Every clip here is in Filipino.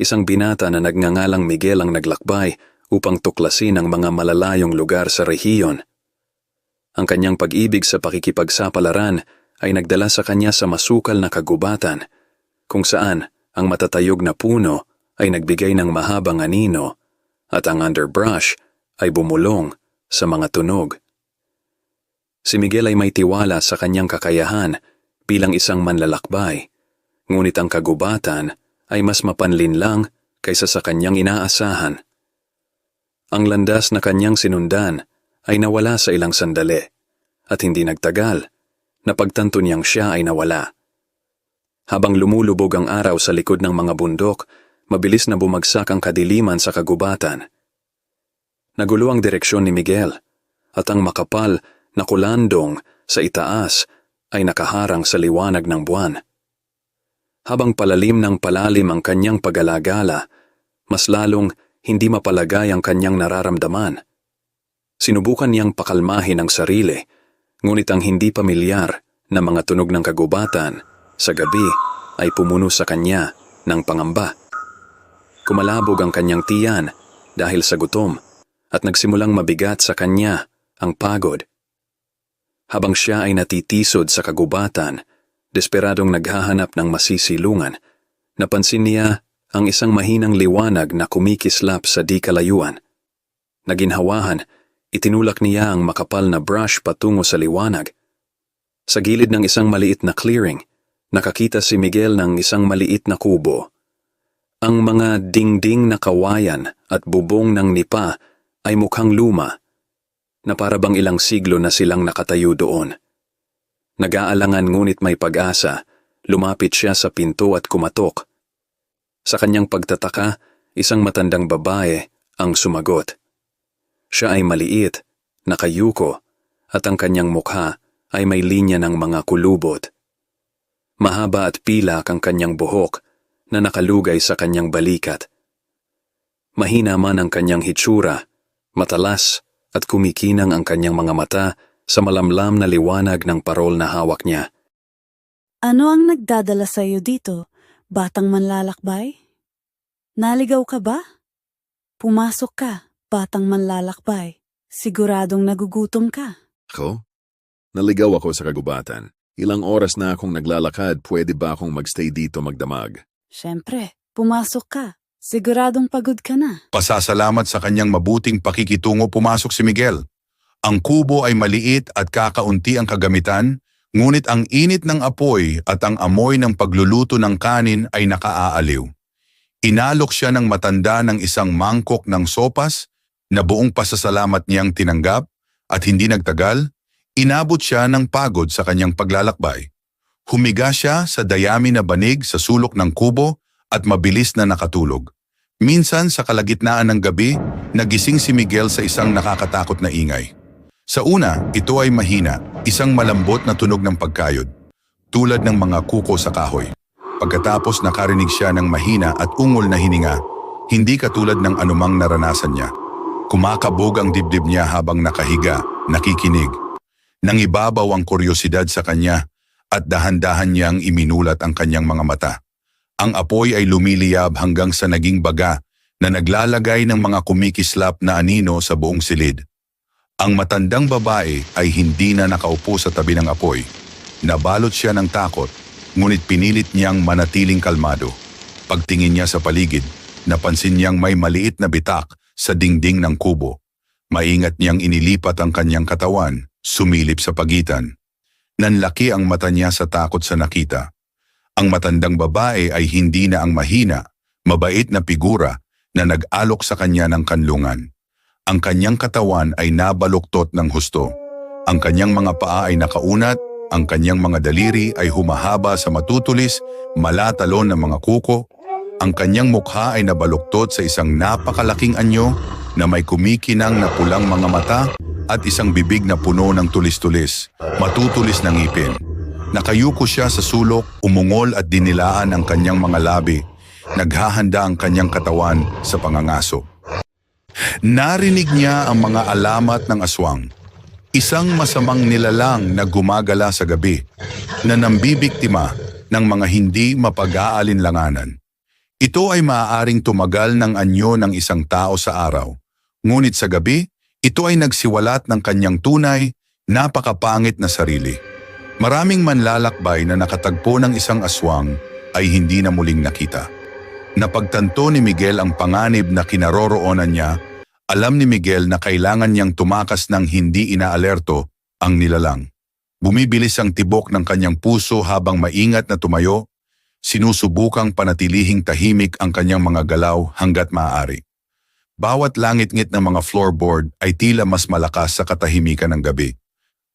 isang binata na nagngangalang Miguel ang naglakbay upang tuklasin ang mga malalayong lugar sa rehiyon. Ang kanyang pag-ibig sa pakikipagsapalaran ay nagdala sa kanya sa masukal na kagubatan, kung saan ang matatayog na puno ay nagbigay ng mahabang anino at ang underbrush ay bumulong sa mga tunog. Si Miguel ay may tiwala sa kanyang kakayahan bilang isang manlalakbay, ngunit ang kagubatan ay mas mapanlinlang kaysa sa kanyang inaasahan. Ang landas na kanyang sinundan ay nawala sa ilang sandali at hindi nagtagal, napagtanto niyang siya ay nawala. Habang lumulubog ang araw sa likod ng mga bundok, mabilis na bumagsak ang kadiliman sa kagubatan. Nagulo ang direksyon ni Miguel at ang makapal na kulandong sa itaas ay nakaharang sa liwanag ng buwan. Habang palalim ng palalim ang kanyang pag-alagala, mas lalong hindi mapalagay ang kanyang nararamdaman. Sinubukan niyang pakalmahin ang sarili, ngunit ang hindi pamilyar na mga tunog ng kagubatan sa gabi ay pumuno sa kanya ng pangamba. Kumalabog ang kanyang tiyan dahil sa gutom at nagsimulang mabigat sa kanya ang pagod. Habang siya ay natitisod sa kagubatan, desperadong naghahanap ng masisilungan, napansin niya ang isang mahinang liwanag na kumikislap sa di kalayuan. Naginhawahan, itinulak niya ang makapal na brush patungo sa liwanag. Sa gilid ng isang maliit na clearing, nakakita si Miguel ng isang maliit na kubo. Ang mga dingding na kawayan at bubong ng nipa ay mukhang luma, na para bang ilang siglo na silang nakatayo doon. Nag-aalangan ngunit may pag-asa, lumapit siya sa pinto at kumatok. Sa kanyang pagtataka, isang matandang babae ang sumagot. Siya ay maliit, nakayuko, at ang kanyang mukha ay may linya ng mga kulubot. Mahaba at pilak ang kanyang buhok na nakalugay sa kanyang balikat. Mahina man ang kanyang hitsura, matalas at kumikinang ang kanyang mga mata sa malamlam na liwanag ng parol na hawak niya. Ano ang nagdadala sa iyo dito, batang manlalakbay? Naligaw ka ba? Pumasok ka, batang manlalakbay. Siguradong nagugutom ka. Ako? Naligaw ako sa kagubatan. Ilang oras na akong naglalakad, pwede ba akong magstay dito magdamag? Siyempre, pumasok ka. Siguradong pagod ka na. Pasasalamat sa kanyang mabuting pakikitungo pumasok si Miguel. Ang kubo ay maliit at kakaunti ang kagamitan, ngunit ang init ng apoy at ang amoy ng pagluluto ng kanin ay nakaaaliw. Inalok siya ng matanda ng isang mangkok ng sopas na buong pasasalamat niyang tinanggap at hindi nagtagal, inabot siya ng pagod sa kanyang paglalakbay. Humiga siya sa dayami na banig sa sulok ng kubo at mabilis na nakatulog. Minsan sa kalagitnaan ng gabi, nagising si Miguel sa isang nakakatakot na ingay. Sa una, ito ay mahina, isang malambot na tunog ng pagkayod, tulad ng mga kuko sa kahoy. Pagkatapos nakarinig siya ng mahina at ungol na hininga, hindi katulad ng anumang naranasan niya. Kumakabog ang dibdib niya habang nakahiga, nakikinig. Nang ibabaw ang kuryosidad sa kanya at dahan-dahan niyang iminulat ang kanyang mga mata. Ang apoy ay lumiliyab hanggang sa naging baga na naglalagay ng mga kumikislap na anino sa buong silid. Ang matandang babae ay hindi na nakaupo sa tabi ng apoy. Nabalot siya ng takot, ngunit pinilit niyang manatiling kalmado. Pagtingin niya sa paligid, napansin niyang may maliit na bitak sa dingding ng kubo. Maingat niyang inilipat ang kanyang katawan, sumilip sa pagitan. Nanlaki ang mata niya sa takot sa nakita. Ang matandang babae ay hindi na ang mahina, mabait na figura na nag-alok sa kanya ng kanlungan. Ang kanyang katawan ay nabaluktot ng husto. Ang kanyang mga paa ay nakaunat, ang kanyang mga daliri ay humahaba sa matutulis, malatalon na mga kuko, Ang kanyang mukha ay nabaluktot sa isang napakalaking anyo na may kumikinang na pulang mga mata at isang bibig na puno ng tulis-tulis, matutulis ng ngipin. Nakayuko siya sa sulok, umungol at dinilaan ang kanyang mga labi. Naghahanda ang kanyang katawan sa pangangaso. Narinig niya ang mga alamat ng aswang. Isang masamang nilalang na gumagala sa gabi na nambibiktima ng mga hindi mapag-aalinlanganan. Ito ay maaaring tumagal ng anyo ng isang tao sa araw. Ngunit sa gabi, ito ay nagsiwalat ng kanyang tunay, napakapangit na sarili. Maraming manlalakbay na nakatagpo ng isang aswang ay hindi na muling nakita. Napagtanto ni Miguel ang panganib na kinaroroonan niya, alam ni Miguel na kailangan niyang tumakas ng hindi inaalerto ang nilalang. Bumibilis ang tibok ng kanyang puso habang maingat na tumayo, sinusubukang panatilihing tahimik ang kanyang mga galaw hanggat maaari. Bawat langit-ngit ng mga floorboard ay tila mas malakas sa katahimikan ng gabi.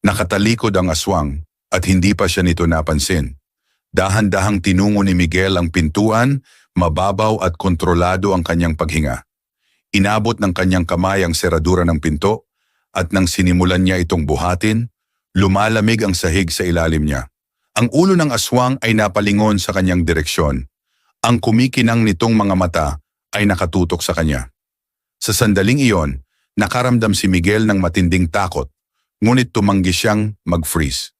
Nakatalikod ang aswang at hindi pa siya nito napansin. Dahan-dahang tinungo ni Miguel ang pintuan, mababaw at kontrolado ang kanyang paghinga. Inabot ng kanyang kamay ang seradura ng pinto at nang sinimulan niya itong buhatin, lumalamig ang sahig sa ilalim niya. Ang ulo ng aswang ay napalingon sa kanyang direksyon. Ang kumikinang nitong mga mata ay nakatutok sa kanya. Sa sandaling iyon, nakaramdam si Miguel ng matinding takot, ngunit tumanggi siyang mag-freeze.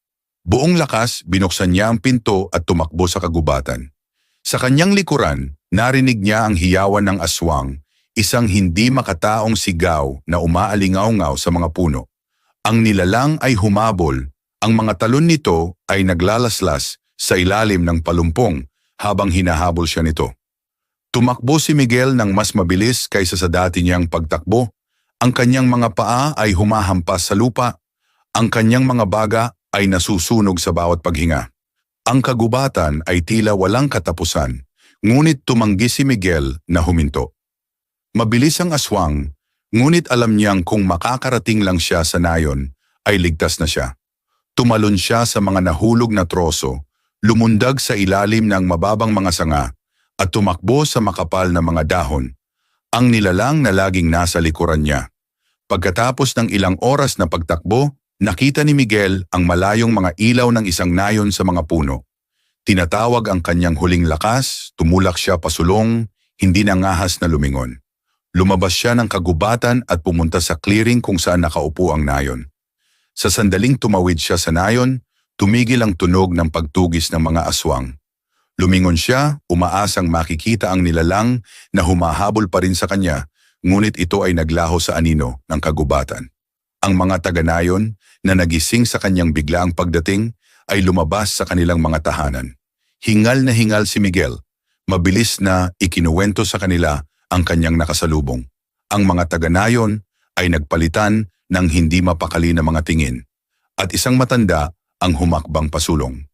Buong lakas, binuksan niya ang pinto at tumakbo sa kagubatan. Sa kanyang likuran, narinig niya ang hiyawan ng aswang, isang hindi makataong sigaw na umaalingaw-ngaw sa mga puno. Ang nilalang ay humabol, ang mga talon nito ay naglalaslas sa ilalim ng palumpong habang hinahabol siya nito. Tumakbo si Miguel ng mas mabilis kaysa sa dati niyang pagtakbo. Ang kanyang mga paa ay humahampas sa lupa. Ang kanyang mga baga ay nasusunog sa bawat paghinga. Ang kagubatan ay tila walang katapusan, ngunit tumanggi si Miguel na huminto. Mabilis ang aswang, ngunit alam niyang kung makakarating lang siya sa nayon, ay ligtas na siya. Tumalon siya sa mga nahulog na troso, lumundag sa ilalim ng mababang mga sanga, at tumakbo sa makapal na mga dahon, ang nilalang na laging nasa likuran niya. Pagkatapos ng ilang oras na pagtakbo, nakita ni Miguel ang malayong mga ilaw ng isang nayon sa mga puno. Tinatawag ang kanyang huling lakas, tumulak siya pasulong, hindi nangahas na lumingon. Lumabas siya ng kagubatan at pumunta sa clearing kung saan nakaupo ang nayon. Sa sandaling tumawid siya sa nayon, tumigil ang tunog ng pagtugis ng mga aswang. Lumingon siya, umaasang makikita ang nilalang na humahabol pa rin sa kanya, ngunit ito ay naglaho sa anino ng kagubatan. Ang mga taga-nayon na nagising sa kanyang biglaang pagdating ay lumabas sa kanilang mga tahanan. Hingal na hingal si Miguel. Mabilis na ikinuwento sa kanila ang kanyang nakasalubong. Ang mga taga-nayon ay nagpalitan ng hindi mapakali na mga tingin. At isang matanda ang humakbang pasulong.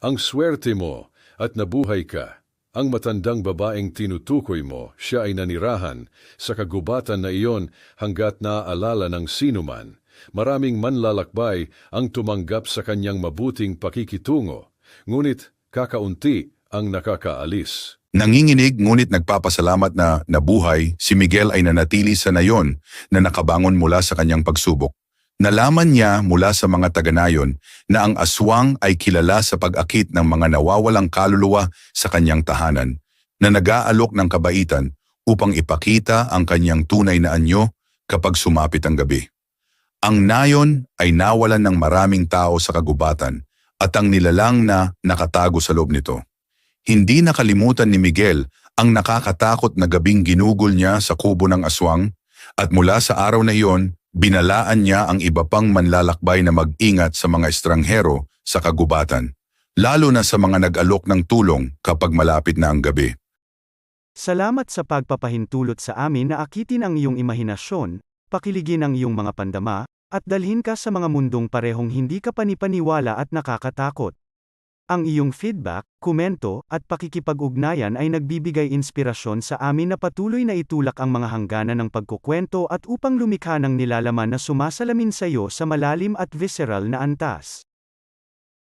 Ang swerte mo at nabuhay ka. Ang matandang babaeng tinutukoy mo, siya ay nanirahan sa kagubatan na iyon hanggat naaalala ng sinuman. Maraming manlalakbay ang tumanggap sa kanyang mabuting pakikitungo, ngunit kakaunti ang nakakaalis. Nanginginig ngunit nagpapasalamat na nabuhay, si Miguel ay nanatili sa nayon na nakabangon mula sa kanyang pagsubok. Nalaman niya mula sa mga taga-nayon na ang aswang ay kilala sa pag-akit ng mga nawawalang kaluluwa sa kanyang tahanan, na nag-aalok ng kabaitan upang ipakita ang kanyang tunay na anyo kapag sumapit ang gabi. Ang nayon ay nawalan ng maraming tao sa kagubatan at ang nilalang na nakatago sa loob nito. Hindi nakalimutan ni Miguel ang nakakatakot na gabing ginugol niya sa kubo ng aswang at mula sa araw na iyon, binalaan niya ang iba pang manlalakbay na mag-ingat sa mga estranghero sa kagubatan, lalo na sa mga nag-alok ng tulong kapag malapit na ang gabi. Salamat sa pagpapahintulot sa amin na akitin ang iyong imahinasyon, pakiligin ang iyong mga pandama, at dalhin ka sa mga mundong parehong hindi ka panipaniwala at nakakatakot. Ang iyong feedback, komento, at pakikipag-ugnayan ay nagbibigay inspirasyon sa amin na patuloy na itulak ang mga hangganan ng pagkukwento at upang lumikha ng nilalaman na sumasalamin sa iyo sa malalim at visceral na antas.